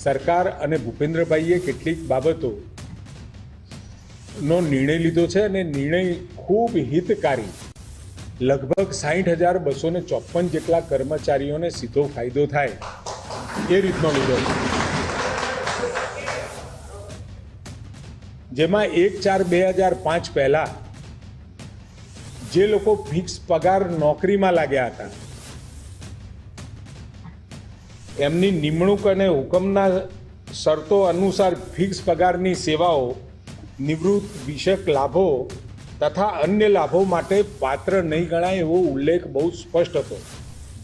સરકાર અને ભૂપેન્દ્રભાઈએ કેટલીક બાબતો નો નિર્ણય લીધો છે અને નિર્ણય ખૂબ હિતકારી, લગભગ સાહીઠ હજાર બસો ને ચોપન જેટલા કર્મચારીઓને સીધો ફાયદો થાય એ રીતનો લીધો જેમાં એક ચાર બે હજાર પાંચ પહેલા જે લોકો ફિક્સ પગાર નોકરીમાં લાગ્યા હતા એમની નિમણૂક અને હુકમના શરતો અનુસાર ફિક્સ પગારની સેવાઓ, નિવૃત્ત વિષયક લાભો તથા અન્ય લાભો માટે પાત્ર નહીં ગણાય એવો ઉલ્લેખ બહુ સ્પષ્ટ હતો.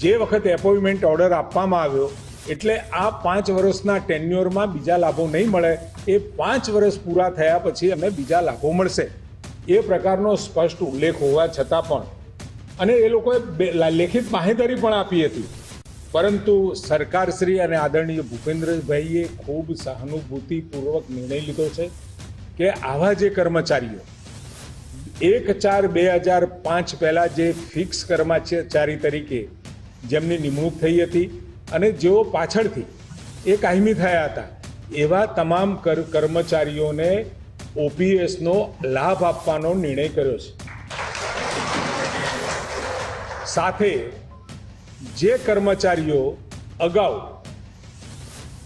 જે વખત એપોઇન્ટમેન્ટ ઓર્ડર આપવામાં આવ્યો એટલે આ પાંચ વર્ષના ટેન્યુઅરમાં બીજા લાભો નહીં મળે, એ પાંચ વર્ષ પૂરા થયા પછી અમે બીજા લાભો મળશે. એ પ્રકારનો સ્પષ્ટ ઉલ્લેખ હોવા છતાં પણ. અને એ લોકોએ લેખિત માહિતી પણ આપી હતી. પરંતુ સરકારશ્રી અને આદરણીય ભૂપેન્દ્રભાઈએ ખૂબ સહાનુભૂતિપૂર્વક નિર્ણય લીધો છે કે આવા જે કર્મચારીઓ, એક ચાર બે હજાર પાંચ પહેલાં જે ફિક્સ કર્મચારી તરીકે જેમની નિમણૂક થઈ હતી અને જેઓ પાછળથી એ કાયમી થયા હતા, એવા તમામ કર્મચારીઓને ઓપીએસનો લાભ આપવાનો નિર્ણય કર્યો છે. સાથે જે કર્મચારીઓ અગાઉ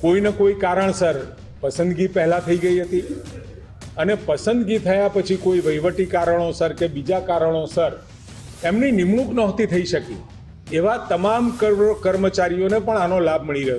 કોઈને કોઈ કારણસર પસંદગી પહેલાં થઈ ગઈ હતી અને પસંદગી થયા પછી કોઈ વહીવટી કારણોસર કે બીજા કારણોસર એમની નિમણૂક નહોતી થઈ શકી, એવા તમામ કર્મ- કર્મચારીઓને પણ આનો લાભ મળી રહ્યો